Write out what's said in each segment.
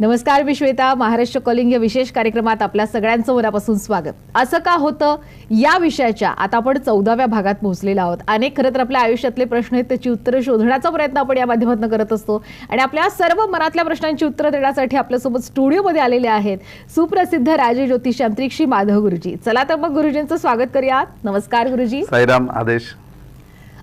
नमस्कार मी श्वेता महाराष्ट्र कॉलिंग या विशेष कार्यक्रमात आपल्या सगळ्यांचं मनापासून स्वागत. असं का होतं? या विषयाच्या आता आपण चौदाव्या भागात पोहोचलेलो आहोत. अनेक खरं तर आपल्या आयुष्यातले प्रश्न आहेत त्याची उत्तरं शोधण्याचा प्रयत्न आपण या माध्यमातून करत असतो. आणि आपल्या सर्व मनातल्या प्रश्नांची उत्तरं देण्यासाठी आपल्यासोबत स्टुडिओमध्ये आलेले आहेत सुप्रसिद्ध राजे ज्योतिषांत्रिक श्री माधव गुरुजी. चला तर मग गुरुजींचं स्वागत करूया नमस्कार गुरुजी. साईराम आदेश.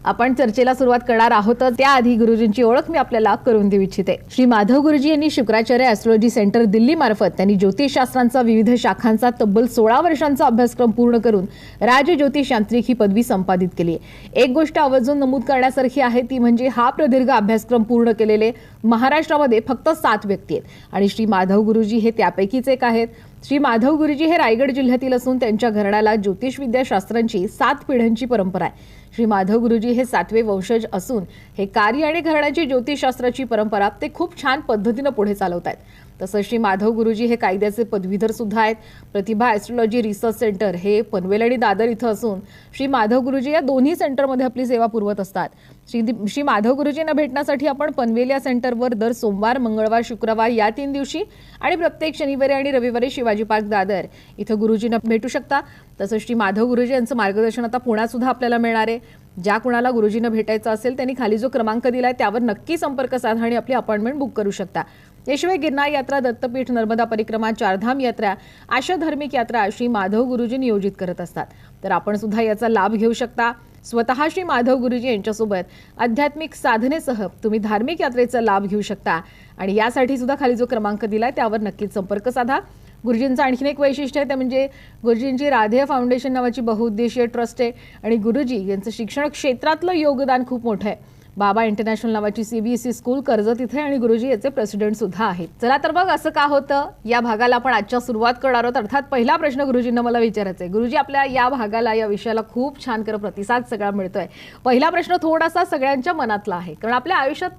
आपण चर्चेला सुरुवात करणार आहोत त्याआधी गुरुजींची ओळख मी आपल्याला करून देऊ इच्छिते. श्री माधव गुरुजी यांनी शुक्राचार्य अॅस्ट्रॉलॉजी सेंटर दिल्ली मार्फत त्यांनी ज्योतिषशास्त्रांचा विविध शाखांचा तब्बल सोळा वर्षांचा अभ्यासक्रम पूर्ण करून राज ज्योतिष यांत्रिक ही पदवी संपादित केली आहे. एक गोष्ट आवर्जून नमूद करण्यासारखी आहे ती म्हणजे हा प्रदीर्घ अभ्यासक्रम पूर्ण केलेले महाराष्ट्रामध्ये फक्त सात व्यक्ती आहेत. आणि श्री माधव गुरुजी हे त्यापैकीच एक आहेत. श्री माधव गुरुजी हे रायगड जिल्ह्यातील असून त्यांच्या घराण्याला ज्योतिषविद्याशास्त्रांची सात पिढ्यांची परंपरा आहे. श्री माधव गुरुजी हे सातवे वंशज असून हे कार्य आणि घराण्याची ज्योतिषशास्त्राची परंपरा ते खूप छान पद्धतीनं पुढे चालवत आहेत तसंच श्री माधव गुरुजी हे कायद्याचे पदवीधर सुद्धा आहेत. प्रतिभा ॲस्ट्रॉलॉजी रिसर्च सेंटर हे पनवेल आणि दादर इथं असून श्री माधव गुरुजी या दोन्ही सेंटरमध्ये आपली सेवा पुरवत असतात. श्री श्री माधव गुरुजींना भेटण्यासाठी आपण पनवेल या सेंटरवर दर सोमवार मंगळवार शुक्रवार या तीन दिवशी आणि प्रत्येक शनिवारी आणि रविवारी शिवाजी पार्क दादर इथं गुरुजींना भेटू शकता. तसंच श्री माधव गुरुजी यांचं मार्गदर्शन आता पुण्यातसुद्धा आपल्याला मिळणार आहे. ज्या कुणाला गुरुजींना भेटायचं असेल त्यांनी खाली जो क्रमांक दिला आहे त्यावर नक्की संपर्क साधा आणि आपली अपॉइंटमेंट बुक करू शकता. याशिवाय गिरनार यात्रा दत्तपीठ नर्मदा परिक्रमा चारधाम यात्रा अशा धार्मिक यात्रा श्री माधव गुरुजी नियोजित करत असतात. तर आपण सुद्धा याचा लाभ घेऊ शकता. स्वतः श्री माधव गुरुजी यांच्यासोबत आध्यात्मिक साधनेसह तुम्ही धार्मिक यात्रेचा लाभ घेऊ शकता. आणि यासाठी सुद्धा खाली जो क्रमांक दिलाय त्यावर नक्कीच संपर्क साधा. गुरुजींचं आणखीन एक वैशिष्ट्य आहे ते म्हणजे गुरुजींची राधेय फाउंडेशन नावाची बहुउद्देशीय ट्रस्ट आहे आणि गुरुजी यांचं शिक्षण क्षेत्रातलं योगदान खूप मोठं आहे. बाबा इंटरनॅशनल नावाची सीबीएसई स्कूल कर्जत इथे आणि गुरुजी याचे प्रेसिडेंट सुद्धा आहेत. चला तर बघ असं का होतं? या भागाला आपण आजच्या सुरुवात करणार आहोत. अर्थात पहिला प्रश्न गुरुजींना मला विचारायचा आहे गुरुजी आपल्या या भागाला या विषयाला खूप छान कर प्रतिसाद सगळा मिळतोय. पहिला प्रश्न थोडासा सगळ्यांच्या मनातला आहे. कारण आपल्या आयुष्यात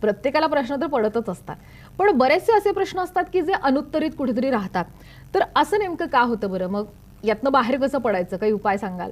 प्रत्येकाला प्रश्न तर पडतच असतात. पण बरेचसे असे प्रश्न असतात की जे अनुत्तरित कुठेतरी राहतात. तर असं नेमकं का होतं बरं? मग यातनं बाहेर कसं पडायचं? काही उपाय सांगाल?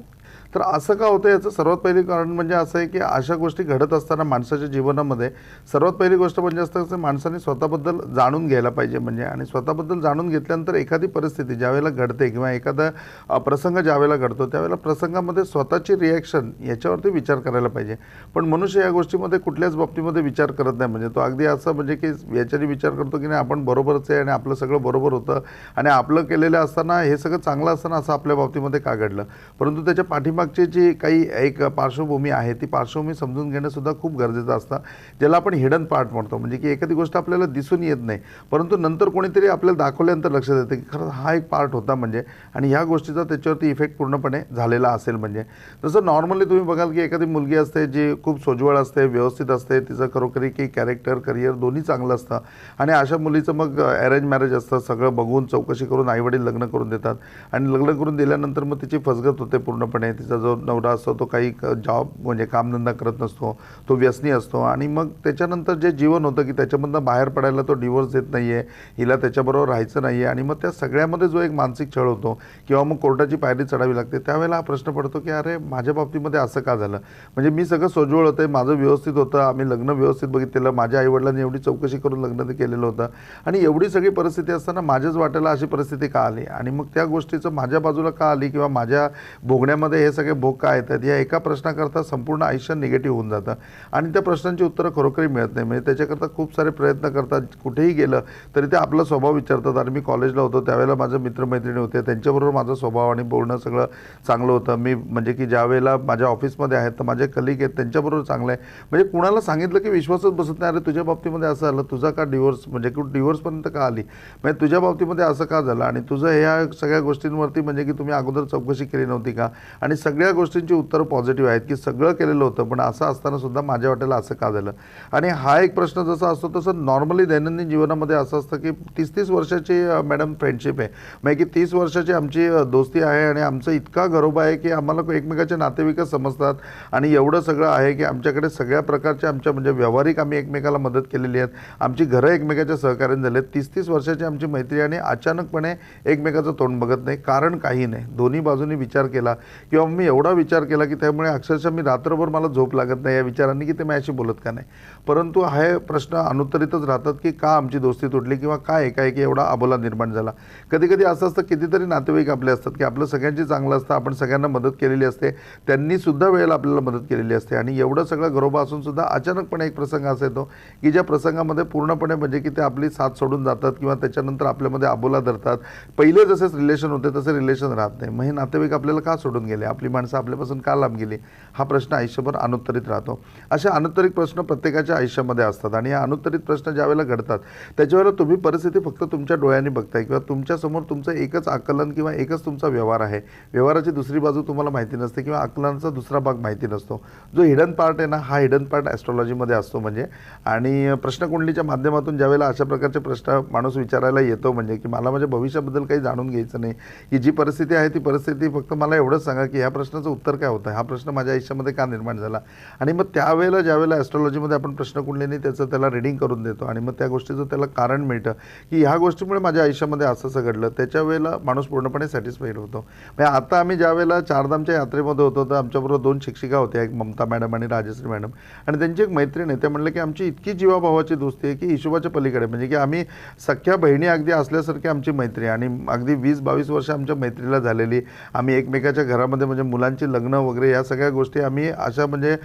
तर असं का होतं याचं सर्वात पहिली कारण म्हणजे असं आहे की अशा गोष्टी घडत असताना माणसाच्या जीवनामध्ये सर्वात पहिली गोष्ट म्हणजे असतं की माणसाने स्वतःबद्दल जाणून घ्यायला पाहिजे म्हणजे आणि स्वतःबद्दल जाणून घेतल्यानंतर एखादी परिस्थिती ज्यावेळेला घडते किंवा एखादा प्रसंग ज्यावेळेला घडतो त्यावेळेला प्रसंगामध्ये स्वतःची रिॲक्शन याच्यावरती विचार करायला पाहिजे. पण मनुष्य या गोष्टीमध्ये कुठल्याच बाबतीमध्ये विचार करत नाही. म्हणजे तो अगदी असं म्हणजे की याच्याने विचार करतो की नाही आपण बरोबरच आहे आणि आपलं सगळं बरोबर होतं आणि आपलं केलेलं असताना हे सगळं चांगलं असताना असं आपल्या बाबतीमध्ये का घडलं? परंतु त्याच्या पाठीमागची जी काही एक पार्श्वभूमी आहे ती पार्श्वभूमी समजून घेणंसुद्धा खूप गरजेचं असतं. ज्याला आपण हिडन पार्ट म्हणतो म्हणजे की एखादी गोष्ट आपल्याला दिसून येत नाही परंतु नंतर कोणीतरी आपल्याला दाखवल्यानंतर लक्षात येतं की खरं हा एक पार्ट होता म्हणजे आणि ह्या गोष्टीचा त्याच्यावरती इफेक्ट पूर्णपणे झालेला असेल म्हणजे. जसं नॉर्मली तुम्ही बघाल की एखादी मुलगी असते जी खूप सोज्वळ असते व्यवस्थित असते तिचं खरोखरी की कॅरेक्टर करिअर दोन्ही चांगलं असतं. आणि अशा मुलीचं मग अरेंज मॅरेज असतं सगळं बघून चौकशी करून आईवडील लग्न करून देतात. आणि लग्न करून दिल्यानंतर मग तिची फसगत होते पूर्णपणे तिचा जो नवरा असतो तो काही जॉब म्हणजे कामधंदा करत नसतो तो व्यसनी असतो. आणि मग त्याच्यानंतर जे जीवन होतं की त्याच्यामधनं बाहेर पडायला तो डिवोर्स देत नाही आहे हिला त्याच्याबरोबर राहायचं नाही आहे आणि मग त्या सगळ्यामध्ये जो एक मानसिक छळ होतो किंवा मग कोर्टाची पायरी चढावी लागते त्यावेळेला हा प्रश्न पडतो की अरे माझ्या बाबतीमध्ये असं का झालं? म्हणजे मी सगळं सोज्वळ होतं माझं व्यवस्थित होतं आम्ही लग्न व्यवस्थित बघितलेलं माझ्या आईवडिलांनी एवढी चौकशी करून लग्न केलेलं होतं. आणि एवढी सगळी परिस्थिती असताना माझ्याच वाट्याला अशी परिस्थिती का आली? आणि मग त्या गोष्टीचं माझ्या बाजूला का आली? किंवा माझ्या भोगण्यामध्ये हे सगळे भोग काय येतात. या एका प्रश्नाकरता संपूर्ण आयुष्य निगेटिव्ह होऊन जातं. आणि त्या प्रश्नांची उत्तरं खरोखरी मिळत नाही. म्हणजे त्याच्याकरता खूप सारे प्रयत्न करतात. कुठेही गेलं तरी ते आपला स्वभाव विचारतात. आणि मी कॉलेजला होतो. त्यावेळेला माझे मित्रमैत्रिणी होते त्यांच्याबरोबर माझा स्वभाव आणि बोलणं सगळं चांगलं होतं. मी म्हणजे की ज्या वेळेला माझ्या ऑफिसमध्ये आहेत तर माझे कलिग आहेत त्यांच्याबरोबर चांगलं आहे. म्हणजे कुणाला सांगितलं की विश्वासच बसत नाही. अरे तुझ्या बाबतीमध्ये असं आलं तुझा का डिवोर्स म्हणजे की डिवोर्सपर्यंत का आली? म्हणजे तुझ्या बाबतीमध्ये असं का झालं? आणि तुझं ह्या सगळ्या गोष्टींवरती म्हणजे की तुम्ही अगोदर चौकशी केली नव्हती का? आणि सगळ्या गोष्टींची उत्तरं पॉझिटिव्ह आहेत की सगळं केलेलं होतं पण असं असताना सुद्धा माझ्या वाटेला असं का झालं? आणि हा एक प्रश्न जसा असतो तसं नॉर्मली दैनंदिन जीवनामध्ये असं असतं की तीस तीस वर्षाची मॅडम फ्रेंडशिप आहे. म्हणजे की तीस वर्षाची आमची दोस्ती आहे आणि आमचं इतका घरोबा आहे की आम्हाला एकमेकाचे नातेवाईक समजतात आणि एवढं सगळं आहे की आमच्याकडे सगळ्या प्रकारच्या आमच्या म्हणजे व्यावहारिक आम्ही एकमेकाला मदत केलेली आहेत. आमची घरं एकमेकाच्या सहकार्याने झाले तीस तीस वर्षाची आमची मैत्री आणि अचानकपणे एकमेकाचं तोंड बघत नाही कारण काही नाही. दोन्ही बाजूनी विचार केला किंवा मी एवढा विचार केला की त्यामुळे अक्षरशः मी रात्रभर मला झोप लागत नाही या विचारांनी की ते माझ्याशी बोलत का नाही. परंतु हे प्रश्न अनुत्तरितच राहतात की का आमची दोस्ती तुटली किंवा का एकाएकी एवढा अबोला निर्माण झाला. कधी कधी असं असतं कितीतरी नातेवाईक आपले असतात की आपलं सगळ्यांची चांगलं असतं आपण सगळ्यांना मदत केलेली असते त्यांनीसुद्धा वेळेला आपल्याला मदत केलेली असते आणि एवढं सगळं घरोबा असूनसुद्धा अचानकपणे एक प्रसंग असा येतो की ज्या प्रसंगामध्ये पूर्णपणे म्हणजे की ते आपली साथ सोडून जातात किंवा त्याच्यानंतर आपल्यामध्ये अबोला धरतात. पहिले जसेच रिलेशन होते तसे रिलेशन राहत नाही. मग हे नातेवाईक आपल्याला का सोडून गेले? आपली माणसं आपल्यापासून का लांब गेली? हा प्रश्न आयुष्यभर अनुत्तरित राहतो. अशा अनुत्तरित प्रश्न प्रत्येकाच्या आयुष्यामध्ये असतात आणि या अनुत्तरित प्रश्न ज्यावेळेला घडतात त्याच्यावेळेला तुम्ही परिस्थिती फक्त तुमच्या डोळ्यांनी बघताय किंवा तुमच्यासमोर तुमचं एकच आकलन किंवा एकच तुमचा व्यवहार आहे. व्यवहाराची दुसरी बाजू तुम्हाला माहिती नसते किंवा आकलनाचा दुसरा भाग माहिती नसतो. जो हिडन पार्ट आहे ना हा हिडन पार्ट ॲस्ट्रॉलॉजीमध्ये असतो म्हणजे. आणि प्रश्नकुंडलीच्या माध्यमातून ज्यावेळेला अशा प्रकारचे प्रश्न माणूस विचारायला येतो म्हणजे की मला माझ्या भविष्याबद्दल काही जाणून घ्यायचं नाही की जी परिस्थिती आहे ती परिस्थिती फक्त मला एवढंच सांगा की ह्या प्रश्नाचं उत्तर काय होतं? हा प्रश्न माझ्या आयुष्यामध्ये का निर्माण झाला? आणि मग त्यावेळेला ज्यावेळेला ॲस्ट्रॉलॉजीमध्ये आपण प्रश्न कुंडलीने त्याचं त्याला रिडिंग करून देतो. आणि मग त्या गोष्टीचं त्याला कारण मिळतं. की ह्या गोष्टीमुळे माझ्या आयुष्यामध्ये असं असं घडलं त्याच्या वेळेला माणूस पूर्णपणे सॅटिस्फाईड होतो. म्हणजे आता आम्ही ज्या वेळेला चारधामच्या यात्रेमध्ये होतो तर आमच्याबरोबर दोन शिक्षिका होत्या एक ममता मॅडम आणि राजश्री मॅडम. आणि त्यांची एक मैत्रीण आहे. ते म्हणलं की आमची इतकी जीवाभावाची दोस्ती आहे की हिशोबाच्या पलीकडे. म्हणजे की आम्ही सख्या बहिणी अगदी असल्यासारखी आमची मैत्री आणि अगदी वीस बावीस वर्ष आमच्या मैत्रीला झालेली. आम्ही एकमेकाच्या घरामध्ये म्हणजे मुलांची लग्न वगैरे या सगळ्या गोष्टी आम्ही अशा म्हणजे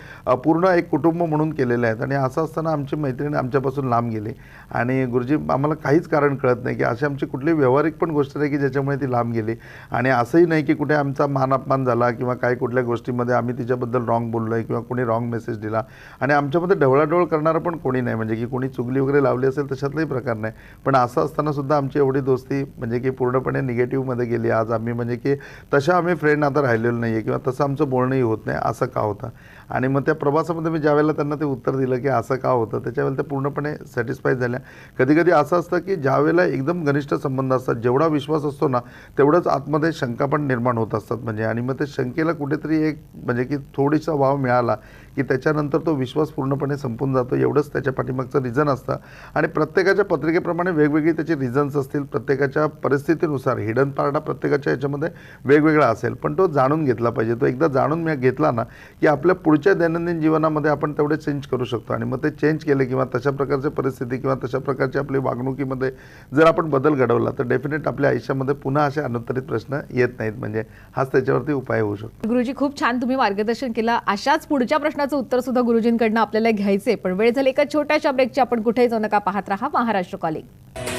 पूर्ण एक कुटुंब म्हणून केलेल्या आहेत. आणि असं असताना आमची मैत्रीण आमच्यापासून लांब गेली. आणि गुरुजी आम्हाला काहीच कारण कळत नाही की अशी आमची कुठली व्यावहारिक पण गोष्ट नाही की ज्याच्यामुळे ती लांब गेली. आणि असंही नाही की कुठे आमचा मान अपमान झाला किंवा काही कुठल्या गोष्टीमध्ये आम्ही तिच्याबद्दल रॉंग बोललो आहे किंवा कोणी रॉंग मेसेज दिला. आणि आमच्यामध्ये ढवळाढवळ करणारं पण कोणी नाही. म्हणजे की कोणी चुगली वगैरे लावली असेल तशातलाही प्रकार नाही. पण असं असताना सुद्धा आमची एवढी दोस्ती म्हणजे की पूर्णपणे निगेटिव्हमध्ये गेली. आज आम्ही म्हणजे की तशा आम्ही फ्रेंड आता राहिलेलो नाही. आहे किंवा तसं आमचं बोलणंही होत नाही असं का होतं? आणि मग त्या प्रवासामध्ये मी ज्यावेळेला त्यांना ते उत्तर दिलं की असं का होतं त्याच्यावेळेला ते पूर्णपणे सॅटिस्फाय झाल्या. कधी कधी असं असतं की ज्यावेळेला एकदम घनिष्ठ संबंध असतात जेवढा विश्वास असतो ना तेवढंच आतमध्ये शंका पण निर्माण होत असतात म्हणजे. आणि मग ते शंकेला कुठेतरी एक म्हणजे की थोडीसा वाव मिळाला की त्याच्यानंतर तो विश्वास पूर्णपणे संपून जातो एवढंच त्याच्या पाठीमागचं रिझन असतं. आणि प्रत्येकाच्या पत्रिकेप्रमाणे वेगवेगळी त्याचे रिझन्स असतील प्रत्येकाच्या परिस्थितीनुसार हिडन पार्ट हा प्रत्येकाच्या याच्यामध्ये वेगवेगळा असेल. पण तो जाणून घेतला पाहिजे. तो एकदा जाणून घेतला ना की आपल्या पुढच्या दैनंदिन जीवनामध्ये आपण तेवढे चेंज करू शकतो. आणि मग ते चेंज केले किंवा तशा प्रकारची परिस्थिती किंवा तशा प्रकारची आपली वागणुकीमध्ये जर आपण बदल घडवला तर डेफिनेट आपल्या आयुष्यामध्ये पुन्हा असे अनुत्तरित प्रश्न येत नाहीत. म्हणजे हाच त्याच्यावरती उपाय होऊ शकतो. गुरुजी खूप छान तुम्ही मार्गदर्शन केलं. अशाच पुढच्या प्रश्नाचं उत्तर सुद्धा गुरुजींकडनं आपल्याला घ्यायचे पण वेळ झाली एका छोट्याशा ब्रेकची आपण कुठेही जाऊ नका पाहत राहा महाराष्ट्र कॉलिंग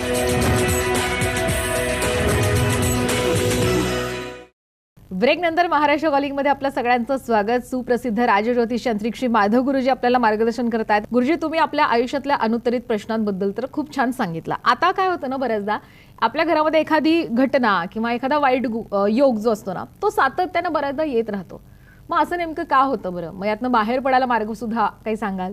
ब्रेक नंतर महाराष्ट्र कॉलिंगमध्ये आपलं सगळ्यांचं स्वागत. सुप्रसिद्ध राजज्योतिष यांत्रिक श्री माधव गुरुजी आपल्याला मार्गदर्शन करत आहेत गुरुजी तुम्ही आपल्या आयुष्यातल्या अनुत्तरित प्रश्नांबद्दल तर खूप छान सांगितलं. आता काय होतं ना बऱ्याचदा आपल्या घरामध्ये एखादी घटना किंवा एखादा वाईट गु- योग जो असतो ना तो सातत्यानं बऱ्याचदा येत राहतो. मग असं नेमकं का होतं बरं? मग यातनं बाहेर पडायला मार्ग सुद्धा काही सांगाल?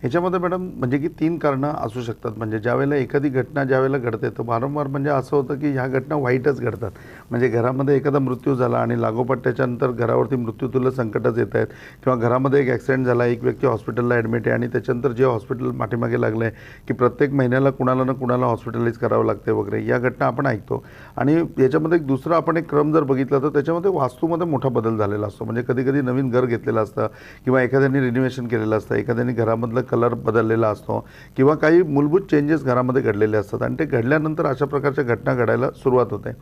ह्याच्यामध्ये मॅडम म्हणजे की तीन कारणं असू शकतात. म्हणजे ज्यावेळेला एखादी घटना ज्यावेळेला घडते तर वारंवार म्हणजे असं होतं की ह्या घटना वाईटच घडतात. म्हणजे घरामध्ये एखादा मृत्यू झाला आणि लागोपाठ त्याच्यानंतर घरावरती मृत्यू तुला संकटच येत आहेत. किंवा घरामध्ये एक ॲक्सिडेंट झाला एक व्यक्ती हॉस्पिटलला ॲडमिट आहे आणि त्याच्यानंतर जे हॉस्पिटल पाठीमागे लागलं आहे की प्रत्येक महिन्याला कुणाला ना कुणाला हॉस्पिटलाइज करावं लागते वगैरे या घटना आपण ऐकतो. आणि याच्यामध्ये एक दुसरा आपण एक क्रम जर बघितला तर त्याच्यामध्ये वास्तूमध्ये मोठा बदल झालेला असतो. म्हणजे कधी कधी नवीन घर घेतलेलं असतं किंवा एखाद्याने रिनोव्हेशन केलेलं असतं एखाद्याने घरामधलं कलर बदललेला असतो किंवा काही मूलभूत चेंजेस घरामध्ये घडलेले असतात. आणि ते घडल्यानंतर अशा प्रकारच्या घटना घडायला सुरुवात होते.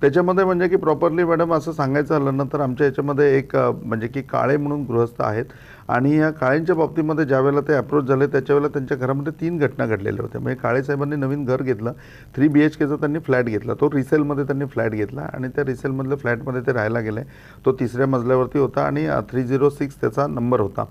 त्याच्यामध्ये म्हणजे की प्रॉपरली मॅडम असं सांगायचं झालं ना तर आमच्या याच्यामध्ये एक म्हणजे की काळे म्हणून गृहस्थ आहेत. आणि या काळेंच्या बाबतीमध्ये ज्यावेळेला ते अप्रोच झाले त्याच्यावेळेला त्यांच्या घरामध्ये तीन घटना घडलेल्या होत्या. म्हणजे काळे साहेबांनी नवीन घर घेतलं थ्री बी एच केचा त्यांनी फ्लॅट घेतला तो रिसेलमध्ये त्यांनी फ्लॅट घेतला आणि त्या रिसेलमधल्या फ्लॅटमध्ये ते राहायला गेले. तो तिसऱ्या मजल्यावरती होता आणि थ्री झिरो सिक्स त्याचा नंबर होता.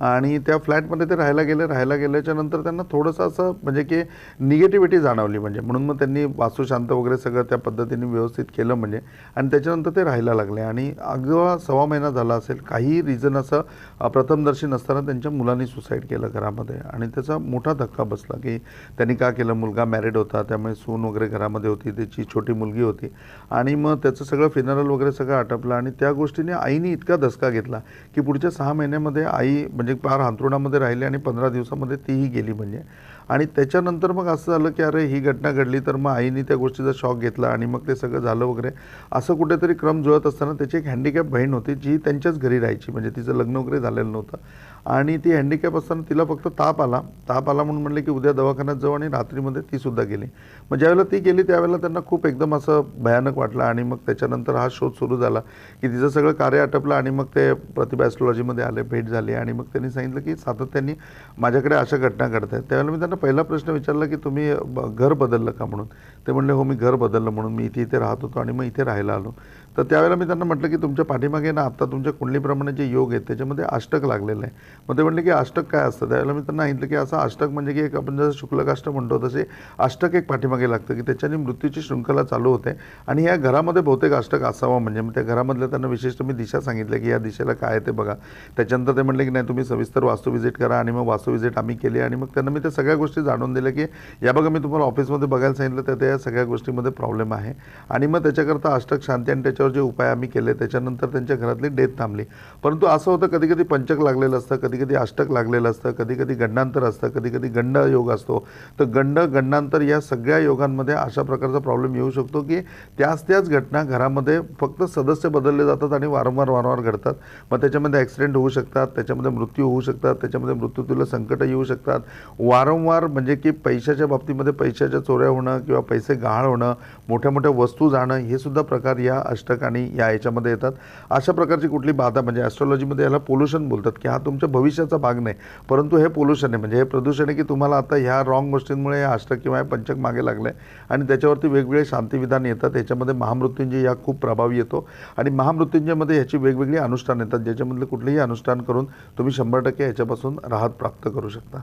आणि त्या फ्लॅटमध्ये ते राहायला गेले. राहायला गेल्याच्यानंतर त्यांना थोडंसं असं म्हणजे की निगेटिव्हिटी जाणवली म्हणजे. म्हणून मग त्यांनी वास्तुशांत वगैरे सगळं त्या पद्धतीने व्यवस्थित केलं म्हणजे. आणि त्याच्यानंतर ते राहायला लागले. आणि अगदी सव्वा महिना झाला असेल काही रिझन असं प्रथमदर्शी नसताना त्यांच्या मुलांनी सुसाईड केलं घरामध्ये. आणि त्याचा मोठा धक्का बसला की त्यांनी का केलं? मुलगा मॅरिड होता त्यामुळे सून वगैरे घरामध्ये होती त्याची छोटी मुलगी होती. आणि मग त्याचं सगळं फिनरल वगैरे सगळं आटपलं. आणि त्या गोष्टीने आईने इतका धसका घेतला की पुढच्या सहा महिन्यामध्ये आई म्हणजे म्हणजे फार अंतरुणामध्ये राहिली आणि पंधरा दिवसामध्ये तीही गेली म्हणजे. आणि त्याच्यानंतर मग असं झालं की अरे ही घटना घडली तर मग आईने त्या गोष्टीचा शॉक घेतला आणि मग ते सगळं झालं वगैरे. असं कुठेतरी क्रम जुळत असताना त्याची एक हँडिकॅप बहीण होती जी त्यांच्याच घरी राहायची. म्हणजे तिचं लग्न वगैरे झालेलं नव्हतं. आणि ती हँडिकॅप असताना तिला फक्त ताप आला. ताप आला म्हणून म्हणले की उद्या दवाखान्यात जाऊ आणि रात्रीमध्ये ती सुद्धा गेली. मग ज्यावेळेला ती गेली त्यावेळेला त्यांना खूप एकदम असं भयानक वाटलं आणि मग त्याच्यानंतर हा शोध सुरू झाला की तिचं सगळं कार्य आटपलं आणि मग ते प्रतिभा ॲस्ट्रॉलॉजीमध्ये आले भेट झाली आणि मग त्यांनी सांगितलं की सातत्याने माझ्याकडे अशा घटना घडत आहेत. त्यावेळेला मी त्यांना पहिला प्रश्न विचारला की तुम्ही घर बदललं का म्हणून? ते म्हणले हो मी घर बदललं म्हणून. मी इथे इथे राहत होतो आणि मग इथे राहायला आलो. तर त्यावेळेला मी त्यांना म्हटलं की तुमच्या पाठीमागे ना आत्ता तुमच्या कुंडलीप्रमाणे जे योग आहेत त्याच्यामध्ये अष्टक लागलेलं आहे. मग ते म्हटलं की अष्टक काय असतं? त्यावेळेला मी त्यांना सांगितलं की असं अष्टक म्हणजे की एक आपण जसं शुक्लकाष्ट म्हणतो तसे अष्टक एक पाठीमागे लागतं की त्याच्याने मृत्यूची शृंखला चालू होते आणि या घरामध्ये बहुतेक अष्टक असावा म्हणजे. मग त्या घरामधल्या त्यांना विशिष्ट मी दिशा सांगितलं की या दिशेला काय आहे ते बघा. त्याच्यानंतर ते म्हटलं की नाही तुम्ही सविस्तर वास्तू व्हिजिट करा आणि मग वास्तू व्हिजिट आम्ही केली आणि मग त्यांना मी त्या सगळ्या गोष्टी गोष्टी जाणून दिल्या की या बघा मी तुम्हाला ऑफिसमध्ये बघायला सांगितलं तर त्या सगळ्या गोष्टीमध्ये प्रॉब्लेम आहे. आणि मग त्याच्याकरता अष्टक शांती आणि त्याच्यावर जे उपाय आम्ही केले त्याच्यानंतर त्यांच्या घरातली डेथ थांबली. परंतु असं होतं कधी कधी पंचक लागलेलं असतं कधी कधी अष्टक लागलेलं असतं कधी कधी गंडांतर असतं कधी कधी गंड योग असतो. तर गंड गंडांतर या सगळ्या योगांमध्ये अशा प्रकारचा प्रॉब्लेम येऊ शकतो की त्याच त्याच घटना घरामध्ये फक्त सदस्य बदलले जातात आणि वारंवार वारंवार घडतात. मग त्याच्यामध्ये ॲक्सिडेंट होऊ शकतात त्याच्यामध्ये मृत्यू होऊ शकतात त्याच्यामध्ये मृत्यूतुल्य संकट येऊ शकतात. वारंवार म्हणजे की पैशाच्या बाबतीमध्ये पैशाच्या चोऱ्या होणं किंवा पैसे गहाळ होणं मोठ्या मोठ्या वस्तू जाणं हे सुद्धा प्रकार या अष्टक आणि या याच्यामध्ये येतात. अशा प्रकारची कुठली बाधा म्हणजे ॲस्ट्रॉलॉजीमध्ये याला पोल्युशन बोलतात की हा तुमच्या भविष्याचा भाग नाही. परंतु हे पोल्युशन आहे म्हणजे हे प्रदूषण आहे की तुम्हाला आता ह्या रॉंग गोष्टींमुळे हे अष्टक किंवा हे पंचक मागे लागलं आहे आणि त्याच्यावरती वेगवेगळे शांतीविधान येतात. याच्यामध्ये महामृत्युंजय या खूप प्रभावी येतो आणि महामृत्युंजयमध्ये ह्याची वेगवेगळी अनुष्ठान येतात ज्याच्यामधले कुठलेही अनुष्ठान करून तुम्ही शंभर टक्के याच्यापासून राहत प्राप्त करू शकता.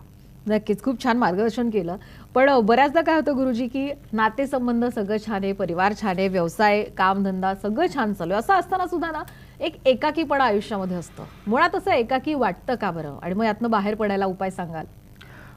नक्कीच. खूप छान मार्गदर्शन केलं. पण बऱ्याचदा काय होतं गुरुजी की नातेसंबंध सगळं छान आहे परिवार छान आहे व्यवसाय कामधंदा सगळं छान चालू आहे. असं असताना सुद्धा ना एक एकाकीपणा आयुष्यामध्ये असतं. मुळात असं एकाकी वाटतं का बरं? आणि मग यातनं बाहेर पडायला उपाय सांगाल?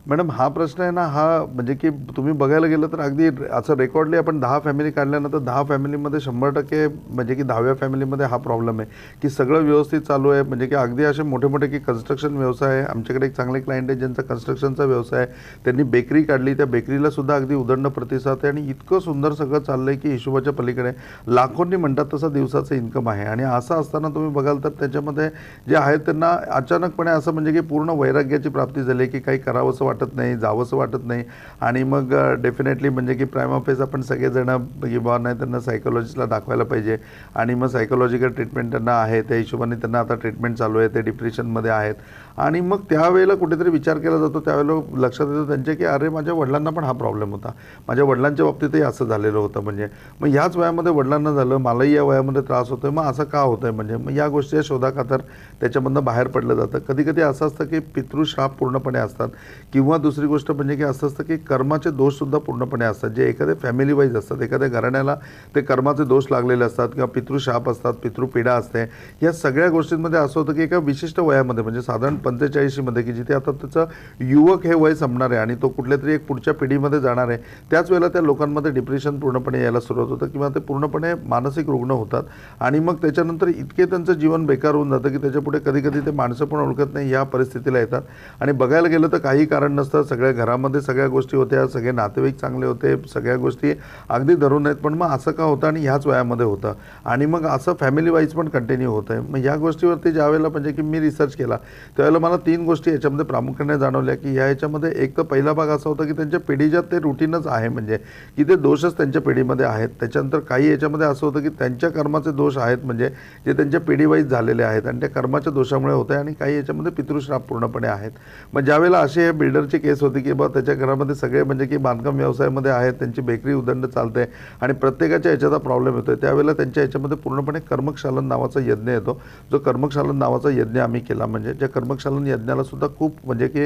मॅडम हा प्रश्न आहे ना हा म्हणजे की तुम्ही बघायला गेलं तर अगदी असं रेकॉर्डली आपण दहा फॅमिली काढल्यानंतर दहा फॅमिलीमध्ये शंभर टक्के म्हणजे की दहाव्या फॅमिलीमध्ये हा प्रॉब्लेम आहे. की सगळं व्यवस्थित चालू आहे. म्हणजे की अगदी असे मोठे मोठे की कन्स्ट्रक्शन व्यवसाय आहे. आमच्याकडे एक चांगले क्लायंट आहे ज्यांचा कन्स्ट्रक्शनचा व्यवसाय आहे. त्यांनी बेकरी काढली. त्या बेकरीला सुद्धा अगदी उदंड प्रतिसाद आहे. आणि इतकं सुंदर सगळं चाललं आहे की हिशोबाच्या पलीकडे लाखोंनी म्हणतात तसं दिवसाचं इन्कम आहे. आणि असं असताना तुम्ही बघाल तर त्याच्यामध्ये जे आहेत त्यांना अचानकपणे असं म्हणजे की पूर्ण वैराग्याची प्राप्ती झाली की काही करावंसं वाटतं वाटत नाही जावंसं वाटत नाही. आणि मग डेफिनेटली म्हणजे की प्राईम ऑफिस आपण सगळेजणं किंवा नाही त्यांना सायकोलॉजिस्टला दाखवायला पाहिजे. आणि मग सायकोलॉजिकल ट्रीटमेंट त्यांना आहे त्या हिशोबाने त्यांना आता ट्रीटमेंट चालू आहे ते डिप्रेशनमध्ये आहेत. आणि मग त्यावेळेला कुठेतरी विचार केला जातो त्यावेळेला लक्षात येतं त्यांच्या की अरे माझ्या वडिलांना पण हा प्रॉब्लेम होता. माझ्या वडिलांच्या बाबतीतही असं झालेलं होतं म्हणजे. मग ह्याच वयामध्ये वडिलांना झालं मलाही या वयामध्ये त्रास होतोय मग असं का होतंय म्हणजे? मग या गोष्टी शोधाखातर त्याच्यामधनं बाहेर पडलं जातं. कधी कधी असं असतं की पितृश्राप पूर्णपणे असतात की किंवा दुसरी गोष्ट म्हणजे की असं असतं की कर्माचे दोषसुद्धा पूर्णपणे असतात. जे एखाद्या फॅमिली वाईज असतात एखाद्या घराण्याला ते कर्माचे दोष लागलेले असतात किंवा पितृशाप असतात पितृपीडा असते या सगळ्या गोष्टींमध्ये असं होतं की एका विशिष्ट वयामध्ये म्हणजे साधारण पंचेचाळीशीमध्ये की जिथे आता त्याचं युवक हे वय संपणार आहे आणि तो कुठल्या तरी एक पुढच्या पिढीमध्ये जाणार आहे त्याच वेळेला त्या लोकांमध्ये डिप्रेशन पूर्णपणे यायला सुरुवात होतं किंवा ते पूर्णपणे मानसिक रुग्ण होतात आणि मग त्याच्यानंतर इतके त्यांचं जीवन बेकार होऊन जातं की त्याच्यापुढे कधी कधी ते माणसं पण ओळखत नाही या परिस्थितीला येतात. आणि बघायला गेलं तर काही कारण नसतं. सगळ्या घरामध्ये सगळ्या गोष्टी होत्या. सगळे नातेवाईक चांगले होते. सगळ्या गोष्टी अगदी धरून आहेत. पण मग असं का होतं आणि ह्याच वयामध्ये होतं? आणि मग असं फॅमिली वाईज पण कंटिन्यू होतं आहे मग या गोष्टीवरती ज्यावेळेला म्हणजे की मी रिसर्च केला त्यावेळेला मला तीन गोष्टी याच्यामध्ये प्रामुख्याने जाणवल्या की ह्या याच्यामध्ये एक तर पहिला भाग असा होता की त्यांच्या पिढीच्या ते रुटीनच आहे. म्हणजे की ते दोषच त्यांच्या पिढीमध्ये आहेत. त्याच्यानंतर काही याच्यामध्ये असं होतं की त्यांच्या कर्माचे दोष आहेत. म्हणजे जे त्यांच्या पिढीवाईज झालेले आहेत. आणि त्या कर्माच्या दोषामुळे होते आणि काही याच्यामध्ये पितृश्राप पूर्णपणे आहेत. मग ज्यावेळेला असे हे बिल्डरची केस होती की बा त्याच्या घरामध्ये सगळे म्हणजे की बांधकाम व्यवसायामध्ये आहेत त्यांची बेकरी उदंड चालते आणि प्रत्येकाच्या याच्याचा प्रॉब्लेम येतो त्यावेळेला त्यांच्या याच्यामध्ये पूर्णपणे कर्मकशालन नावाचा यज्ञ येतो. जो कर्मकशालन नावाचा यज्ञ आम्ही केला म्हणजे ज्या कर्मकशालन यज्ञाला सुद्धा खूप म्हणजे की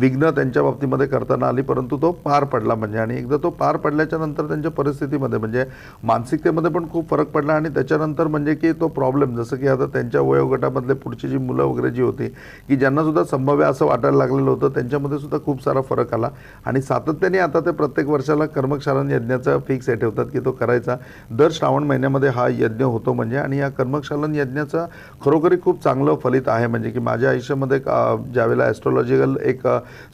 विघ्न त्यांच्या बाबतीमध्ये करताना आली परंतु तो पार पडला म्हणजे. आणि एकदा तो पार पडल्याच्या नंतर त्यांच्या परिस्थितीमध्ये म्हणजे मानसिकतेमध्ये पण खूप फरक पडला आणि त्याच्यानंतर म्हणजे की तो प्रॉब्लेम जसं की आता त्यांच्या वयोगटामधले पुढची जी मुलं वगैरे जी होती की ज्यांनासुद्धा संभाव्य असं वाटायला लागलेलं होतं त्यांच्या त्याच्यामध्ये सुद्धा खूप सारा फरक आला. आणि सातत्याने आता ते प्रत्येक वर्षाला कर्मक्षालन यज्ञाचा फिक्स हे ठेवतात की तो करायचा. दर श्रावण महिन्यामध्ये हा यज्ञ होतो म्हणजे आणि या कर्मक्षालन यज्ञाचा खरोखरी खूप चांगलं फलित आहे म्हणजे की माझ्या आयुष्यामध्ये ज्यावेळेला ॲस्ट्रॉलॉजिकल एक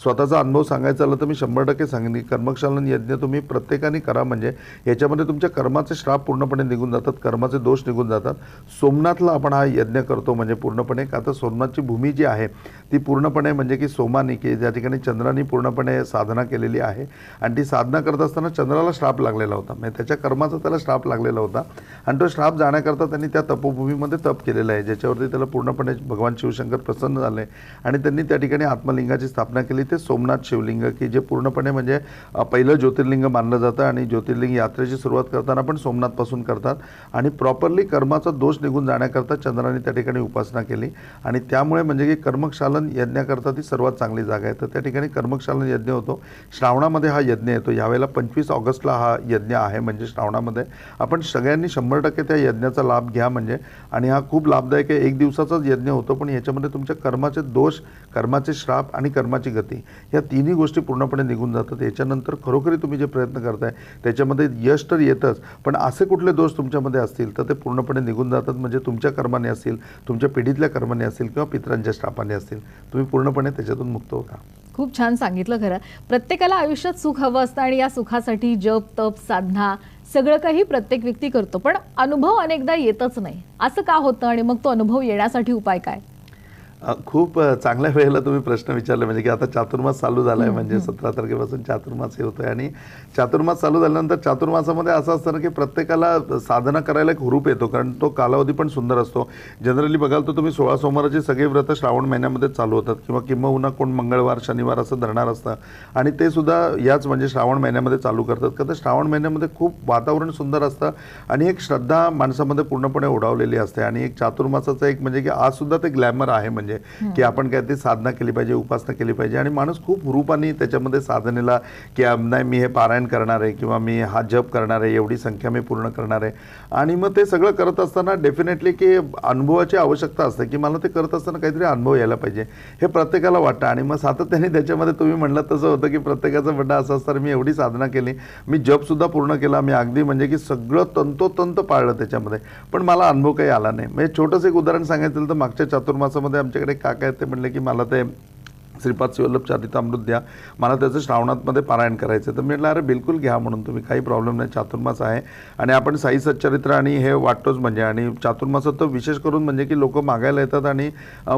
स्वतःचा अनुभव सांगायचा झाला तर मी शंभर टक्के सांगेन की कर्मक्षालन यज्ञ तुम्ही प्रत्येकाने करा म्हणजे याच्यामध्ये तुमच्या कर्माचे श्राप पूर्णपणे निघून जातात कर्माचे दोष निघून जातात. सोमनाथला आपण हा यज्ञ करतो म्हणजे पूर्णपणे का तर सोमनाथची भूमी जी आहे ती पूर्णपणे म्हणजे की सोमानी की ज्या ठिकाणी चंद्राने पूर्णपणे साधना केलेली आहे. आणि ती साधना करत असताना चंद्राला श्राप लागलेला होता. म्हणजे त्याच्या कर्माचा त्याला श्राप लागलेला होता. आणि तो श्राप जाण्याकरता त्यांनी त्या तपोभूमीमध्ये तप केलेला आहे. ज्याच्यावरती त्याला पूर्णपणे भगवान शिवशंकर प्रसन्न झाले. आणि त्यांनी त्या ठिकाणी आत्मलिंगाची स्थापना केली. ते सोमनाथ शिवलिंग की जे पूर्णपणे म्हणजे पहिलं ज्योतिर्लिंग मानलं जातं आणि ज्योतिर्लिंग यात्रेची सुरुवात करताना पण सोमनाथपासून करतात. आणि प्रॉपरली कर्माचा दोष निघून जाण्याकरता चंद्राने त्या ठिकाणी उपासना केली. आणि त्यामुळे म्हणजे की कर्मक्षालन यज्ञाकरता ती सर्वात चांगली जागा आहे. तर त्या ठिकाणी कर्मक्षालन यज्ञ होतो. श्रावणामध्ये हा यज्ञ येतो. यावेळेला पंचवीस ऑगस्टला हा यज्ञ आहे. म्हणजे श्रावणामध्ये आपण सगळ्यांनी शंभर टक्के त्या यज्ञाचा लाभ घ्या म्हणजे. आणि हा खूप लाभदायक आहे. एक दिवसाचाच यज्ञ होतो पण याच्यामध्ये तुमच्या कर्माचे दोष कर्माचे श्राप आणि कर्माची गती या तिन्ही गोष्टी पूर्णपणे निघून जातात. याच्यानंतर खरोखरी तुम्ही जे प्रयत्न करताय त्याच्यामध्ये यश तर येतच पण असे कुठले दोष तुमच्यामध्ये असतील तर ते पूर्णपणे निघून जातात. म्हणजे तुमच्या कर्माने असतील तुमच्या पिढीतल्या कर्माने असतील किंवा पितरांच्या श्रापाने असतील तुम्ही पूर्णपणे त्याच्यातून मुक्त होता. खूप छान सांगितलं खरं. प्रत्येकाला आयुष्यात सुख हवं असतं आणि या सुखासाठी जप तप साधना सगळं काही प्रत्येक व्यक्ती करतो. पण अनुभव अनेकदा येतच नाही. असं का होतं आणि मग तो अनुभव येण्यासाठी उपाय काय? खूप चांगल्या वेळेला तुम्ही प्रश्न विचारले म्हणजे की आता चातुर्मास चालू झाला आहे म्हणजे सतरा तारखेपासून चातुर्मास हे होतोय आणि चातुर्मास चालू झाल्यानंतर चातुर्मासामध्ये असं असतं ना की प्रत्येकाला साधना करायला एक हुरूप येतो कारण तो कालावधी पण सुंदर असतो. जनरली बघाल तर तुम्ही सोळा सोमवाराची सगळी व्रत श्रावण महिन्यामध्ये चालू होतात किंवा किंबहुना कोण मंगळवार शनिवार असं धरणार असतं. आणि ते सुद्धा याच म्हणजे श्रावण महिन्यामध्ये चालू करतात का तर श्रावण महिन्यामध्ये खूप वातावरण सुंदर असतं आणि एक श्रद्धा माणसामध्ये पूर्णपणे उडावलेली असते. आणि एक चातुर्मासाचं एक म्हणजे की आज सुद्धा ते ग्लॅमर आहे म्हणजे. की आपण काय ते साधना केली पाहिजे उपासना केली पाहिजे. आणि माणूस खूप रूपाने त्याच्यामध्ये साधनेला की नाही मी हे पारायण करणार आहे किंवा मी हा जप करणार आहे एवढी संख्या मी पूर्ण करणार आहे. आणि मग ते सगळं करत असताना डेफिनेटली की अनुभवाची आवश्यकता असते की मला ते करत असताना काहीतरी अनुभव यायला पाहिजे. हे प्रत्येकाला वाटतं. आणि मग सातत्याने त्याच्यामध्ये तुम्ही म्हणलं तसं होतं की प्रत्येकाचं म्हणणं असं असतं मी एवढी साधना केली मी जपसुद्धा पूर्ण केला मी अगदी म्हणजे की सगळं तंतोतंत पाळलं त्याच्यामध्ये. पण मला अनुभव काही आला नाही. म्हणजे छोटंसं एक उदाहरण सांगायचं तर मागच्या चातुर्मासामध्ये आमच्याकडे काका आहेत ते म्हणले की मला ते श्रीपाद शिवल्लभ चरितामृत द्या. मला त्याचं श्रावणातमध्ये पारायण करायचं आहे. तर म्हटलं अरे बिलकुल घ्या म्हणून. तुम्ही काही प्रॉब्लेम नाही. चातुर्मास आहे. आणि आपण साई सच्चरित्र आणि हे वाटतोच म्हणजे. आणि चातुर्मासात तर विशेष करून म्हणजे की लोक मागायला येतात आणि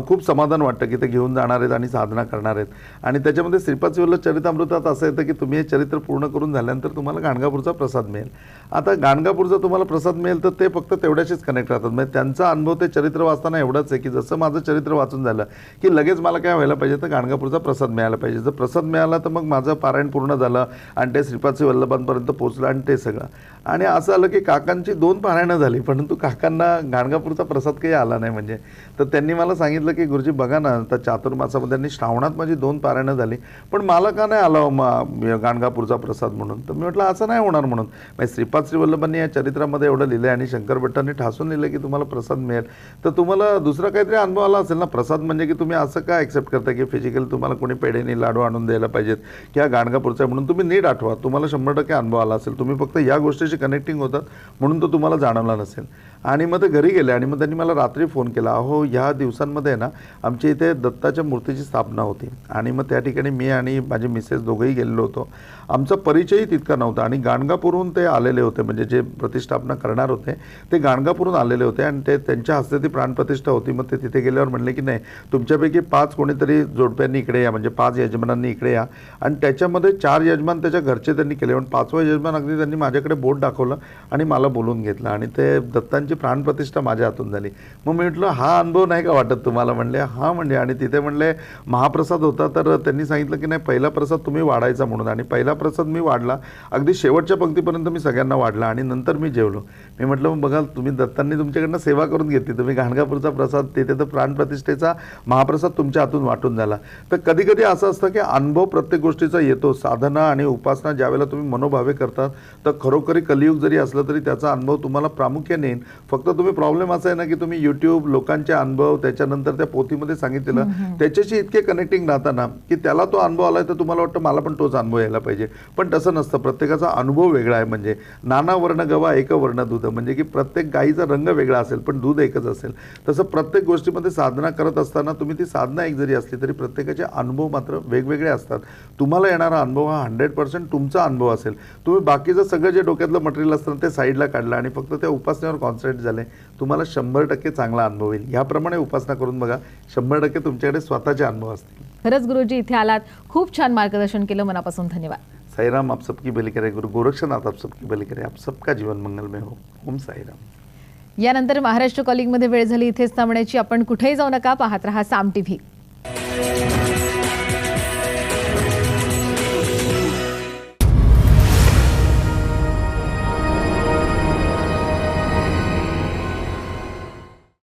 खूप समाधान वाटतं की ते घेऊन जाणार आहेत आणि साधना करणार आहेत. आणि त्याच्यामध्ये श्रीपाद शिवल्लभ चरितामृतात असं येतं की तुम्ही हे चरित्र पूर्ण करून झाल्यानंतर तुम्हाला गाणगापूरचा प्रसाद मिळेल. आता गाणगापूरचा तुम्हाला प्रसाद मिळेल तर ते फक्त तेवढ्याशीच कनेक्ट राहतात. म्हणजे त्यांचा अनुभव ते चरित्र वाचताना एवढाच आहे की जसं माझं चरित्र वाचून झालं की लगेच मला काय व्हायला पाहिजे तर गाणगापूरचा प्रसाद मिळाला पाहिजे. जर प्रसाद मिळाला तर मग माझं पारायण पूर्ण झालं आणि ते श्रीपादशी वल्लभांपर्यंत पोहोचलं आणि ते सगळं. आणि असं आलं की काकांची दोन पारायणं झाली परंतु काकांना गाणगापूरचा प्रसाद काही आला नाही म्हणजे. तर त्यांनी मला सांगितलं की गुरुजी बघा ना तर चातुर्मासामध्ये त्यांनी श्रावणात माझी दोन पारायणं झाली पण मला का नाही आलं हो मग गाणगापूरचा प्रसाद म्हणून? तर मी म्हटलं असं नाही होणार म्हणून. म्हणजे श्रीपाद श्रीवल्लभांनी या चरित्रामध्ये एवढं लिहिलं आणि शंकर भट्टांनी ठासून लिहिलं की तुम्हाला प्रसाद मिळेल. तर तुम्हाला दुसरा काहीतरी अनुभव आला असेल ना? प्रसाद म्हणजे की तुम्ही असं काय ॲक्सेप्ट करता की फिजिकल तुम्हाला कोणी पेढेने लाडू आणून द्यायला पाहिजेत किंवा गाणगापूरचा आहे म्हणून तुम्ही नीट आठवा. तुम्हाला शंभर टक्के अनुभव आला असेल. तुम्ही फक्त या गोष्टीशी कनेक्टिंग होतात म्हणून तो तुम्हाला जाणवला नसेल. आणि मग ते घरी गेले आणि मग त्यांनी मला रात्री फोन केला अहो ह्या दिवसांमध्ये ना आमच्या इथे दत्ताच्या मूर्तीची स्थापना होती. आणि मग त्या ठिकाणी मी आणि माझे मिसेस दोघंही गेलेलो होतो. आमचा परिचयही तितका नव्हता आणि गाणगापूरहून ते आलेले होते म्हणजे जे प्रतिष्ठापना करणार होते ते गाणगापूरहून आलेले होते आणि ते त्यांच्या हस्ते ती प्राणप्रतिष्ठा होती. मग ते तिथे गेल्यावर म्हणले की नाही तुमच्यापैकी पाच कोणीतरी जोडप्यांनी इकडे या म्हणजे पाच यजमानांनी इकडे या. आणि त्याच्यामध्ये चार यजमान त्याच्या घरचे त्यांनी केले पण पाचवा यजमान अगदी त्यांनी माझ्याकडे बोट दाखवलं आणि मला बोलून घेतलं. आणि ते दत्तांची प्राणप्रतिष्ठा माझ्या हातून झाली. मग मी म्हटलं हा अनुभव नाही का वाटत तुम्हाला? म्हणले हा म्हणजे आणि तिथे म्हणले महाप्रसाद होता. तर त्यांनी सांगितलं की नाही पहिला प्रसाद तुम्ही वाढायचा म्हणून. आणि पहिला प्रसाद मी वाढला. अगदी शेवटच्या पंक्तीपर्यंत मी सगळ्यांना वाढला आणि नंतर मी जेवलो. मी म्हटलं मग बघा तुम्ही दत्तांनी तुमच्याकडनं सेवा करून घेतली. तुम्ही घाणगापूरचा प्रसाद तिथे तर प्राणप्रतिष्ठेचा महाप्रसाद तुमच्या हातून वाटून झाला. तर कधी कधी असं असतं की अनुभव प्रत्येक गोष्टीचा येतो. साधना आणि उपासना ज्यावेळेला तुम्ही मनोभावे करतात तर खरोखरी कलियुग जरी असलं तरी त्याचा अनुभव तुम्हाला प्रामुख्याने फक्त तुम्ही प्रॉब्लेम असा आहे ना की तुम्ही युट्यूब लोकांचे अनुभव त्याच्यानंतर त्या पोथीमध्ये सांगितलेलं त्याच्याशी इतके कनेक्टिंग राहता ना की त्याला तो अनुभव आलाय तर तुम्हाला वाटतं मला पण तोच अनुभव यायला पाहिजे. पण तसं नसतं. प्रत्येकाचा अनुभव वेगळा आहे. म्हणजे नाना वर्ण गवा एक वर्ण दूध. म्हणजे की प्रत्येक गाईचा रंग वेगळा असेल पण दूध एकच असेल. तसं प्रत्येक गोष्टीमध्ये साधना करत असताना तुम्ही ती साधना एक जरी असली तरी प्रत्येकाचे अनुभव मात्र वेगवेगळे असतात. तुम्हाला येणारा अनुभव हा हंड्रेड पर्सेंट तुमचा अनुभव असेल. तुम्ही बाकीचं सगळं जे डोक्यातलं मटेरियल असतं ते साईडला काढलं आणि फक्त त्या उपासनेवर कॉन्सन्ट्रेट झाले तुम्हाला शंभर टक्के चांगला अनुभव येईल. ह्याप्रमाणे उपासना करून बघा शंभर टक्के तुमच्याकडे स्वतःचे अनुभव असतील. खरंच गुरुजी इथे आलात. खूप छान मार्गदर्शन केलं. मनापासून धन्यवाद. साईराम आप सबकी भली करे. गुरु गोरक्षनाथ आप सबकी भली करे. आप सबका जीवन मंगलमय हो. ओम साईराम. यानंतर महाराष्ट्र कॉलिंगमध्ये वेळ झाली. इथेच थांबण्याची. आपण कुठेही जाऊ नका. पाहत रहा साम टीव्ही.